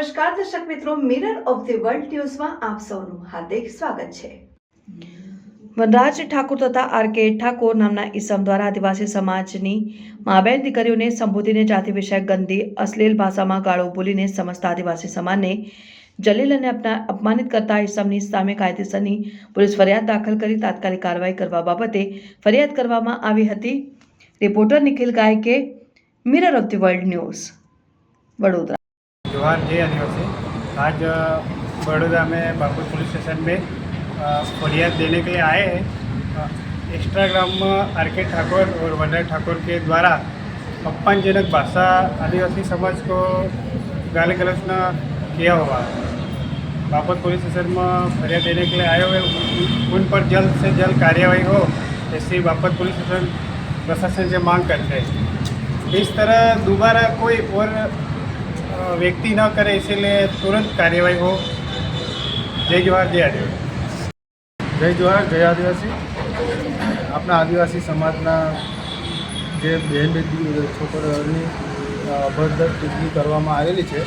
નમસ્કાર દર્શક મિત્રો મિરર ઓફ ધી વર્લ્ડ ન્યૂઝમાં આપ સૌનું હાર્દિક સ્વાગત છે. વનરાજ ઠાકોર તથા આર કે ઠાકોર નામના ઇસમ દ્વારા આદિવાસી સમાજની મા બેન દીકરીઓને સંબોધીને જાતિ વિષયક ગંદી, અશ્લીલ ભાષામાં ગાળો બોલીને સમસ્ત આદિવાસી સમાજને જલીલ અને અપમાનિત કરતા ઇસમની સામે કાયદેસરની પોલીસ ફરિયાદ દાખલ કરી, તાત્કાલિક કાર્યવાહી કરવા બાબતે ફરિયાદ કરવામાં આવી હતી. Reporter Nikhil Gayke mirror of the world news Vadodara. जोहार जय आदिवासी आज बड़ौदा में बागपत पुलिस स्टेशन में फरियाद देने के लिए आए हैं. इंस्टाग्राम आर के ठाकुर और वनराज ठाकुर के द्वारा अपमानजनक भाषा आदिवासी समाज को गाली गलौज न किया हुआ बागपत पुलिस स्टेशन में फरियाद देने के लिए आए हुए उन- उन पर जल्द से जल्द कार्यवाही हो, ऐसी बागपत पुलिस स्टेशन प्रशासन से मांग करते हैं. इस तरह दोबारा कोई और વ્યક્તિ ન કરે એટલે તુરંત કાર્યવાહી હો. જય જવાહર, જય આદિવાસી. જય જવાહર, જય આદિવાસી. આપણા આદિવાસી સમાજના જે બહેન બેટી, છોકરીઓની અભદ્ર ચૂંટણી કરવામાં આવેલી છે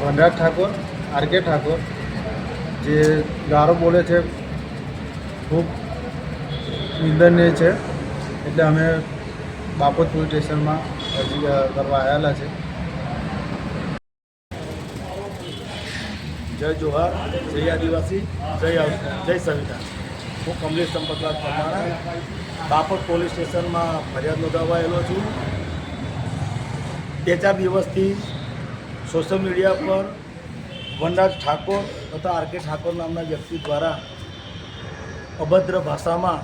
વનરાજ ઠાકોર, આર કે ઠાકોર, જે ગારો બોલે છે, ખૂબ નિંદનીય છે. એટલે અમે બાપોદ સ્ટેશનમાં અરજી કરવા આવેલા છે. જય જોહાર, જય આદિવાસી, જય જય સંવિધાન. હું કમલેશ સંપતલાલ પરમાણા બાપટ પોલીસ સ્ટેશનમાં ફરિયાદ નોંધાવાયેલો છું. બે ચાર દિવસથી સોશિયલ મીડિયા પર વનરાજ ઠાકોર તથા આર કે ઠાકોર નામના વ્યક્તિ દ્વારા અભદ્ર ભાષામાં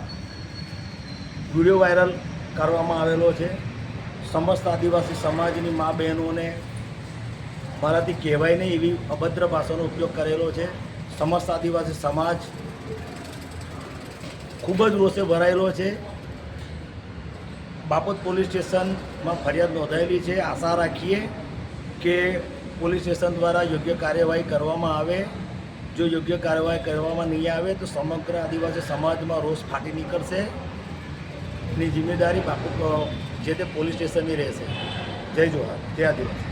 વીડિયો વાયરલ કરવામાં આવેલો છે. સમસ્ત આદિવાસી સમાજની મા બહેનોને મારાથી કહેવાય નહીં એવી અભદ્ર ભાષાનો ઉપયોગ કરેલો છે. સમસ્ત આદિવાસી સમાજ ખૂબ જ રોષે ભરાયેલો છે. બાપત પોલીસ સ્ટેશનમાં ફરિયાદ નોંધાયેલી છે. આશા રાખીએ કે પોલીસ સ્ટેશન દ્વારા યોગ્ય કાર્યવાહી કરવામાં આવે. જો યોગ્ય કાર્યવાહી કરવામાં નહીં આવે, તો સમગ્ર આદિવાસી સમાજમાં રોષ ફાટી નીકળશે. ની જિમ્મેદારી બાપુ જે તે પોલીસ સ્ટેશનની રહેશે. જય જોહાર. જય આદિવાસી.